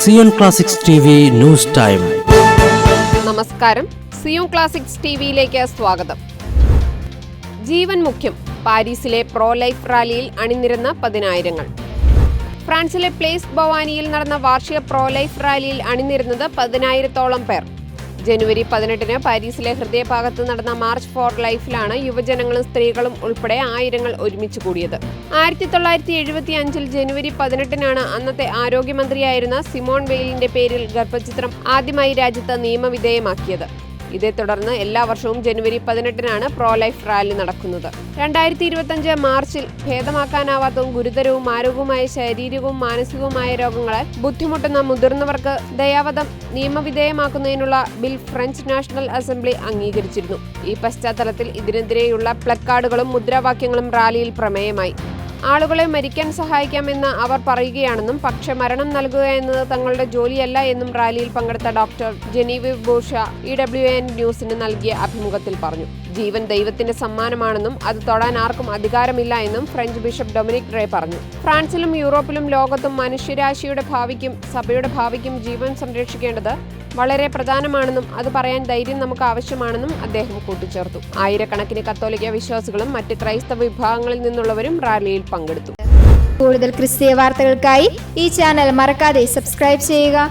Zion Classics T news time. നമസ്കാരം. Zion classics ടിവിയിലേക്ക് സ്വാഗതം. ജീവൻ മുഖ്യം. പാരീസിലെ പ്രോ ലൈഫ് റാലിയിൽ അണിനിരന്ന പതിനായിരങ്ങൾ. ഫ്രാൻസിലെ പ്ലേസ് ഭവാനിയിൽ നടന്ന വാർഷിക പ്രോ ലൈഫ് റാലിയിൽ അണിനിരുന്നത് പതിനായിരത്തോളം പേർ. ജനുവരി പതിനെട്ടിന് പാരീസിലെ ഹൃദയഭാഗത്ത് നടന്ന മാർച്ച് ഫോർ ലൈഫിലാണ് യുവജനങ്ങളും സ്ത്രീകളും ഉൾപ്പെടെ ആയിരങ്ങൾ ഒരുമിച്ച് കൂടിയത്. ആയിരത്തി തൊള്ളായിരത്തി എഴുപത്തി അഞ്ചിൽ ജനുവരി പതിനെട്ടിനാണ് അന്നത്തെ ആരോഗ്യമന്ത്രിയായിരുന്ന സിമോൺ വെയിലിന്റെ പേരിൽ ഗർഭചിത്രം ആദ്യമായി രാജ്യത്ത് നിയമവിധേയമാക്കിയത്. ഇതേ തുടർന്ന് എല്ലാ വർഷവും ജനുവരി പതിനെട്ടിനാണ് പ്രോ ലൈഫ് റാലി നടക്കുന്നത്. രണ്ടായിരത്തി ഇരുപത്തഞ്ച് മാർച്ചിൽ ഭേദമാക്കാനാവാത്തതും ഗുരുതരവും ആരോഗ്യവുമായ ശാരീരികവും മാനസികവുമായ രോഗങ്ങളെ ബുദ്ധിമുട്ടുന്ന മുതിർന്നവർക്ക് ദയാവധം നിയമവിധേയമാക്കുന്നതിനുള്ള ബിൽ ഫ്രഞ്ച് നാഷണൽ അസംബ്ലി അംഗീകരിച്ചിരുന്നു. ഈ പശ്ചാത്തലത്തിൽ ഇതിനെതിരെയുള്ള പ്ലക്കാർഡുകളും മുദ്രാവാക്യങ്ങളും റാലിയിൽ പ്രമേയമായി. ആളുകളെ മരിക്കാൻ സഹായിക്കാമെന്ന് അവർ പറയുകയാണെന്നും പക്ഷെ മരണം നൽകുക എന്നത് തങ്ങളുടെ ജോലിയല്ല എന്നും റാലിയിൽ പങ്കെടുത്ത ഡോക്ടർ ജനീവ് ബോഷ ഇ ഡബ്ല്യു എൻ ന്യൂസിന് നൽകിയ അഭിമുഖത്തിൽ പറഞ്ഞു. ജീവൻ ദൈവത്തിന്റെ സമ്മാനമാണെന്നും അത് തൊടാൻ ആർക്കും അധികാരമില്ല എന്നും ഫ്രഞ്ച് ബിഷപ്പ് ഡൊമിനിക് റേ പറഞ്ഞു. ഫ്രാൻസിലും യൂറോപ്പിലും ലോകത്തും മനുഷ്യരാശിയുടെ ഭാവിക്കും സഭയുടെ ഭാവിക്കും ജീവൻ സംരക്ഷിക്കേണ്ടത് വളരെ പ്രധാനമാണെന്നും അത് പറയാൻ ധൈര്യം നമുക്ക് ആവശ്യമാണെന്നും അദ്ദേഹം കൂട്ടിച്ചേർത്തു. ആയിരക്കണക്കിന് കത്തോലിക്ക വിശ്വാസികളും മറ്റ് ക്രൈസ്തവ വിഭാഗങ്ങളിൽ നിന്നുള്ളവരും റാലിയിൽ പങ്കെടുത്തു. കൂടുതൽ ക്രിസ്തീയ വാർത്തകൾക്കായി ഈ ചാനൽ മറക്കാതെ സബ്സ്ക്രൈബ് ചെയ്യുക.